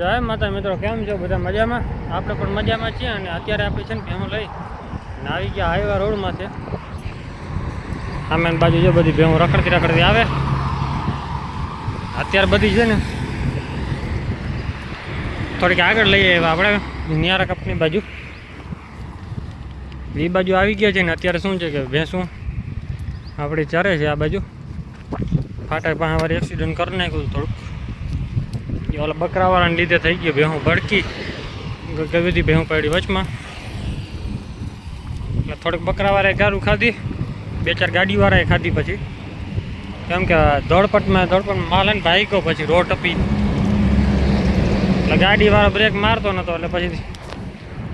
જય માતા મિત્રો, કેમ છો? બધા મજામાં? આપણે પણ મજામાં છીએ અને અત્યારે આપણે છે ને ભેહું લઈ અને આવી ગયા હાઈવા રોડમાં છે. આમે બાજુ જો બધી ભેહું રખડતી રખડતી આવે. અત્યારે બધી છે ને થોડીક આગળ લઈએ આવ્યા આપણે નિયારા કપની બાજુ. એ બાજુ આવી ગયા છે ને અત્યારે શું છે કે ભેંસું આપણી ચરે છે આ બાજુ. ફાટા પાસે એક્સિડન્ટ કરી નાખ્યું થોડુંક. એ ઓલા બકરાવાળાને લીધે થઈ ગયું ભેહું ભડકી. ગઈ બધી ભેહું પડી વચમાં. એટલે થોડીક બકરાવાળાએ ગારું ખાધી, બે ચાર ગાડીવાળાએ ખાધી પછી. કેમ કે દોડપટમાં દોડપટ માલ ને ભાઈ ગયો પછી રોડ ટપી. એટલે ગાડીવાળો બ્રેક મારતો નહોતો એટલે પછી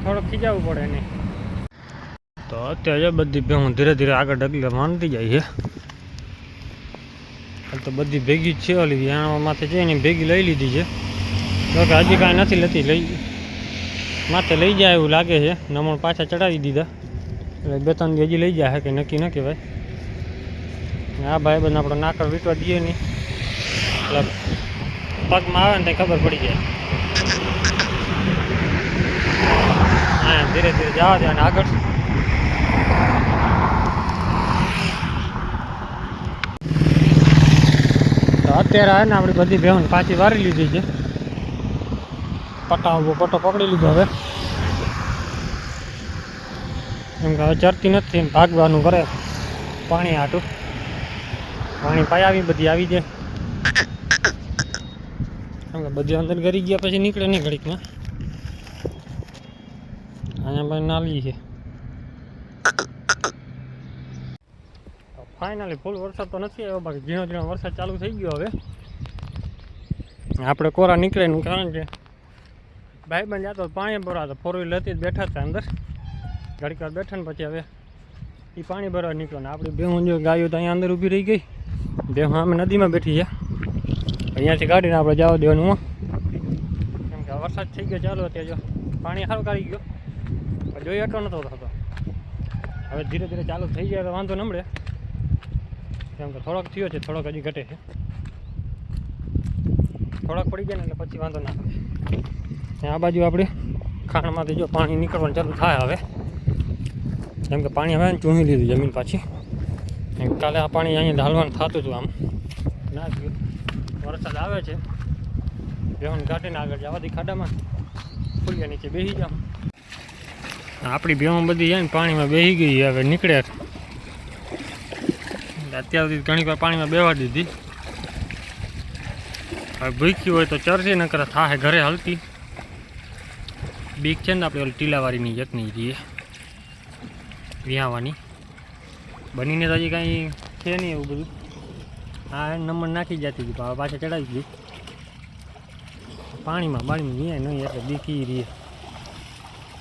થોડુંક ખીજાવવું પડે નહીં તો અત્યારે બધી ભેહું ધીરે ધીરે આગળ ડગલે માનતી જાય છે. તો બધી ભેગી જ છે ઓલી વ્યાણવા માથે છે એની ભેગી લઈ લીધી છે. કે હજી કાંઈ નથી લેતી, લઈ માથે લઈ જાય એવું લાગે છે. નમણ પાછા ચડાવી દીધા. એટલે બે ત્રણ હજી લઈ જાય કે નક્કી ન અને આ ભાઈ બંધ આપણે નાકર વીટવા દઈએ નહીં. એટલે પગમાં આવે ને ત્યાં ખબર પડી જાય. હા ધીરે ધીરે જવા દે આગળ. અત્યારે આવે ને આપણી બધી બહેન પાછી વારી લીધી છે. પટાવો, પટો પકડી લીધો હવે. એમ કે હવે ચરતી નથી, એમ ભાગવાનું કરે પાણી આટું પાણી પાઈ આવી, બધી આવી જાય. એમ કે બધી અંદર ગરી ગયા, પછી નીકળે નહીં ઘડીકમાં. અહીંયા ભાઈ નાલી છે. ફાઇનલી ફૂલ વરસાદ તો નથી આવ્યો, બાકી ઝીણો ઝીણો વરસાદ ચાલુ થઈ ગયો હવે. આપણે કોરા નીકળે એનું કારણ છે ભાઈ બંધ જતો પાણી ભરવા તો ફોર વ્હીલર હતી જ બેઠા હતા અંદર. ઘડીક વાર બેઠા ને પછી હવે એ પાણી ભરવા નીકળ્યો ને આપણી બેહું જો ગાયો તો અહીંયા અંદર ઊભી રહી ગઈ. બેહું અમે નદીમાં બેઠી છે. અહીંયાથી કાઢીને આપણે જવા દેવાનું. કેમ કે વરસાદ થઈ ગયો ચાલુ અત્યારે જો. પાણી સારું કાઢી ગયો. જોઈએ જોઈ એટલો નતો થતો. હવે ધીરે ધીરે ચાલુ થઈ જાય તો વાંધો ન મળે કેમ કે થોડોક થયો છે, થોડોક હજી ઘટે છે. થોડાક પડી ગયા ને એટલે પછી વાંધો ના આવે. આ બાજુ આપણે ખાણમાંથી જો પાણી નીકળવાનું ચાલુ થાય હવે. કેમ કે પાણી હવે ચૂહી લીધું જમીન પાછી. કાલે આ પાણી અહીંયા ઢાલવાનું થતું હતું આમ. ના થયું. વરસાદ આવે છે. બેહન કાઢીને આગળ જવાથી ખાડામાં. ફૂલિયા નીચે બેસી જાઉં આપણી બેહું બધી છે ને પાણીમાં બેસી ગઈ. હવે નીકળે અત્યાર સુધી ઘણી વાર પાણીમાં બેવા દીધી. હવે ભૂખી હોય તો ચરસી ન કરે થાહે ઘરે હલતી. બીક છે ને આપણે ઓલી ટીલાવાળીની યકની જઈએ વ્યાવાની બનીને તો હજી કાંઈ છે નહીં એવું બધું. એ નંબર નાખી જતી હતી હવે પાછા ચડાવી દીધી પાણીમાં પાણીમાં વિહાય નહીં, એટલે બીકી રહીએ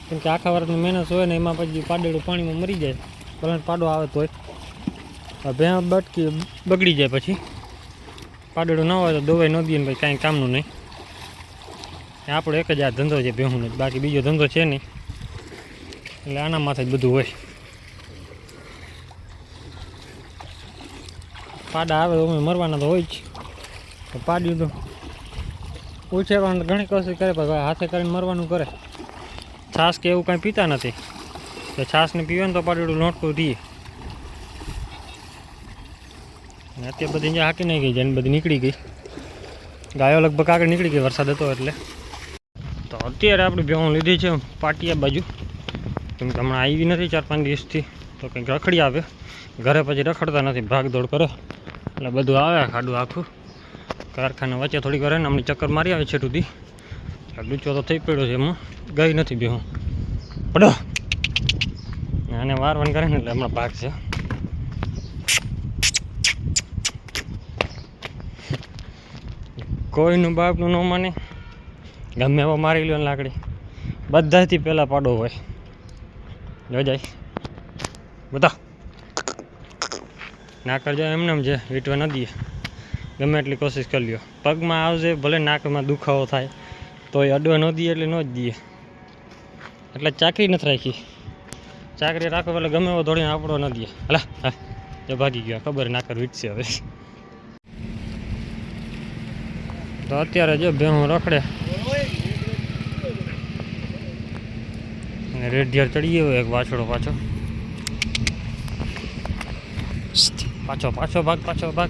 કેમ કે આખા વર્ષની મહેનત હોય ને એમાં પછી પાડેલું પાણીમાં મરી જાય. ભલે પાડો આવે તોય. ભેં બટકી બગડી જાય પછી. પાડેલું ના હોય તો દવાઈ ન દઈએ ભાઈ કાંઈ કામનું નહીં. આપણો એક જ આ ધંધો છે ભેહુંનો. બાકી બીજો ધંધો છે નહીં. એટલે આના માથે જ બધું હોય. પાડા આવે તો અમે મરવાના તો હોય જ. પાડ્યું તો ઉછેરવાનું ઘણી કોશિશ કરે, પણ હાથે કરીને મરવાનું કરે. છાશ કે એવું કાંઈ પીતા નથી. છાશને પીવે ને તો પાડેલું લોટકું રહીએ અને અત્યારે બધી અહીંયા હાકી નહીં ગઈ જેને બધી નીકળી ગઈ. ગાયો લગભગ આગળ નીકળી ગઈ વરસાદ હતો એટલે. તો અત્યારે આપણે ભેહું લીધી છે પાટિયા બાજુ. કેમ કે હમણાં આવી નથી ચાર પાંચ દિવસથી. તો કંઈક રખડી આવે. ઘરે પછી રખડતા નથી. ભાગદોડ કરે. એટલે બધું આવે ખાડું આખું. કારખાના વચ્ચે થોડી વાર ને હમણાં ચક્કર મારી આવે છે સુધી ડૂચો તો થઈ પડ્યો છે એમાં. ગઈ નથી ભેહું. પડો આને વારવાન કરે ને એટલે હમણાં ભાગ છે કોઈનું બાપનું ન માને. ગમે એવો મારી લ્યો લાકડી. બધાથી પહેલાં પાડો હોય. જો જાય. બતા. ના કરજો એમને એમ જે વીટવા ન દઈએ. ગમે એટલી કોશિશ કરી લ્યો. પગમાં આવશે ભલે નાકમાં દુખાવો થાય તો એ અડવા ન દઈએ એટલે ન જ દઈએ. એટલે ચાકરી નથી રાખી. ચાકરી રાખો એટલે ગમે એવો દોડીને આપણો ન દઈએ. હલા હા જો ભાગી ગયો. ખબર નાકર વીટશે હવે. તો અત્યારે જો ભેહું રખડે. અને રેઢિયાર ચડી ગયો એક વાછડો પાછો. પાછો પાછો ભાગ પાછો ભાગ.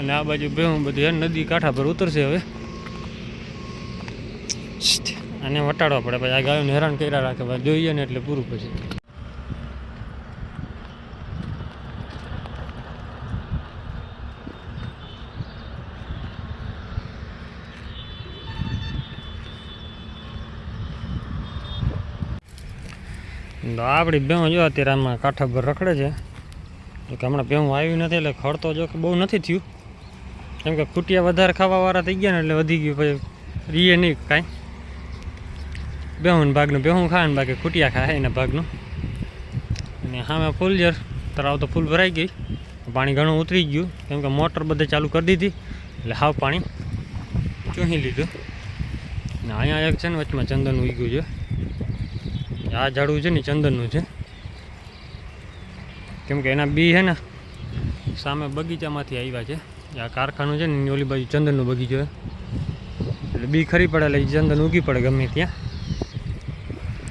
અને આ બાજુ ભેહું બધી નદી કાંઠા પર ઉતરશે હવે. અને વટાડવા પડે. પછી આ ગાયોને હેરાન કર્યા રાખે. જોઈએ ને એટલે પૂરું પછી. આપણી બેહું જો અત્યારે આમાં કાંઠા પર રખડે છે. કે હમણાં બેહું આવ્યું નથી એટલે ખડ તો જો કે બહુ નથી થયું. કેમ કે ખૂટિયા વધારે ખાવાવાળા થઈ ગયા ને એટલે વધી ગયું પછી રીએ નહીં કાંઈ. બેહું ભાગનું બેહું ખાય ને બાકી ખૂટિયા ખાય એના ભાગનું. અને સામે ફૂલ જર તળાવ તો ફૂલ ભરાઈ ગઈ. પાણી ઘણું ઉતરી ગયું. કેમ કે મોટર બધે ચાલુ કરી દીધી. એટલે હાવ પાણી ચૂહી લીધું. ને અહીંયા એક છે ને વચમાં ચંદન ઉગ્યું છે. આ ઝાડવું છે ને, ચંદનનું છે. કેમ કે એના બી છે ને, સામે બગીચામાંથી આવ્યા છે. આ કારખાનું છે ને ઓલી બાજુ ચંદનનો બગીચો એટલે બી ખરી પડે, એટલે ચંદન ઉગી પડે ગમે ત્યાં.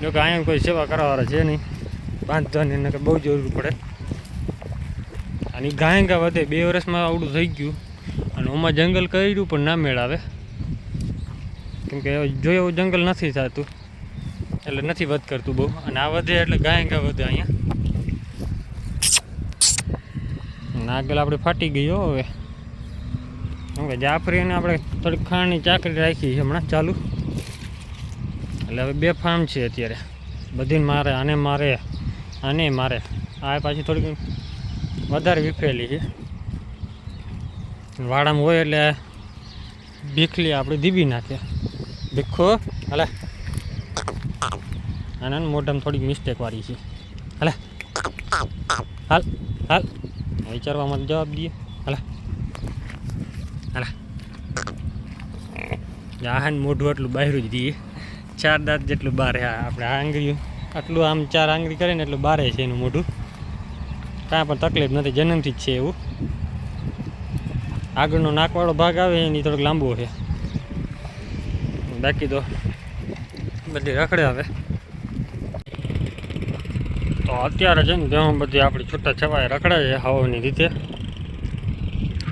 જોકે અહીંયા કોઈ સેવા કરવાવાળા છે નહીં. બાંધવાની એને બહુ જરૂર પડે. અને ગાયંગા વધે, બે વર્ષમાં આવડું થઈ ગયું. અને ઓમાં જંગલ કર્યું પણ ના મેળ આવે કેમ કે જોયું, જંગલ નથી થતું. એટલે નથી વધ કરતું બહુ. અને આ વધે એટલે ગાય ગા વધે અહીંયા. નાગલ આપણે ફાટી ગયો હવે. હવે જાફરીને આપણે થોડીક ખાંડની ચાકરી રાખી છે હમણાં ચાલુ. એટલે હવે બે ફાર્મ છે અત્યારે. બધીને મારે, આને મારે આને મારે. આ પાછી થોડીક વધારે વિફેલી છે. વાડામાં હોય એટલે ભીખલી આપણે દીબી નાખે. ભીખો, હાલે. આના ને મોઢામાં થોડીક મિસ્ટેક વાળી છે. હાલે. હાલ હાલ. વિચારવામાં જવાબ દઈએ. હાલે. હાલે. આ ને મોઢું આટલું બહાર જ દઈએ ચાર દાંત જેટલું બહાર હા આપણે આ આંગળીઓ. આટલું આમ ચાર આંગળી કરે ને એટલું બારે છે એનું મોઢું. કાંઈ પણ તકલીફ નથી, જન્મથી જ છે એવું. આગળનો નાકવાળો ભાગ આવે એની થોડોક લાંબો છે. બાકી તો બધી રખડે હવે. તો અત્યારે છે ને ઘઉં બધી આપણી છૂટા છવાય રખડે છે હવાની રીતે.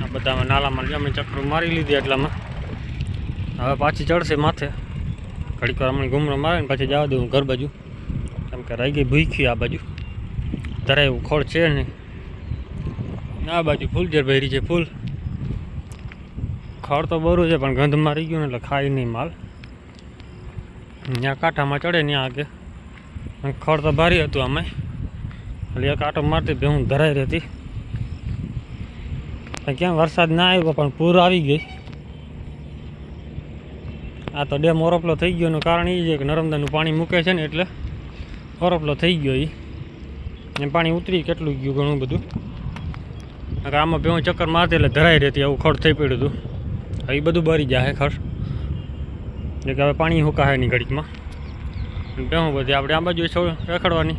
આ બધામાં નાલામાં જમી ચક્કર મારી લીધી એટલામાં. હવે પાછી ચડશે માથે. ઘડીક વાર હમણાં ઘૂમરો મારે ને પછી જવા દઉં ઘર બાજુ. કેમ કે રહી ગઈ ભૂખી આ બાજુ. ધરાય એવું ખોળ છે નહીં. આ બાજુ ફૂલ જે ભરી છે ફૂલ. ખડ તો બરું છે પણ ગંધ મારી ગયું ને એટલે ખાય નહીં માલ. ત્યાં કાંઠામાં ચડે ત્યાં આગે. ખડ તો ભારી હતું અમે એટલે એક આટો મારતી ભેહું ધરાઈ રહેતી. ક્યાં વરસાદ ના આવ્યો, પણ પૂર આવી ગઈ. આ તો ડેમ ઓરોપલો થઈ ગયો કારણ એ છે કે નર્મદાનું પાણી મૂકે છે ને એટલે ઓરોપલો થઈ ગયો એ ને પાણી ઉતરી કેટલું ગયું ઘણું બધું. નકર આમાં ભેહું ચક્કર મારતી એટલે ધરાઈ રહેતી, આવું ખડ થઈ પડ્યું હતું. એ બધું બરી જાય ખર એટલે કે હવે પાણી હુકાય નહીં ઘડીકમાં. ભેહું બધી આપણે આ બાજુ રખડવાની.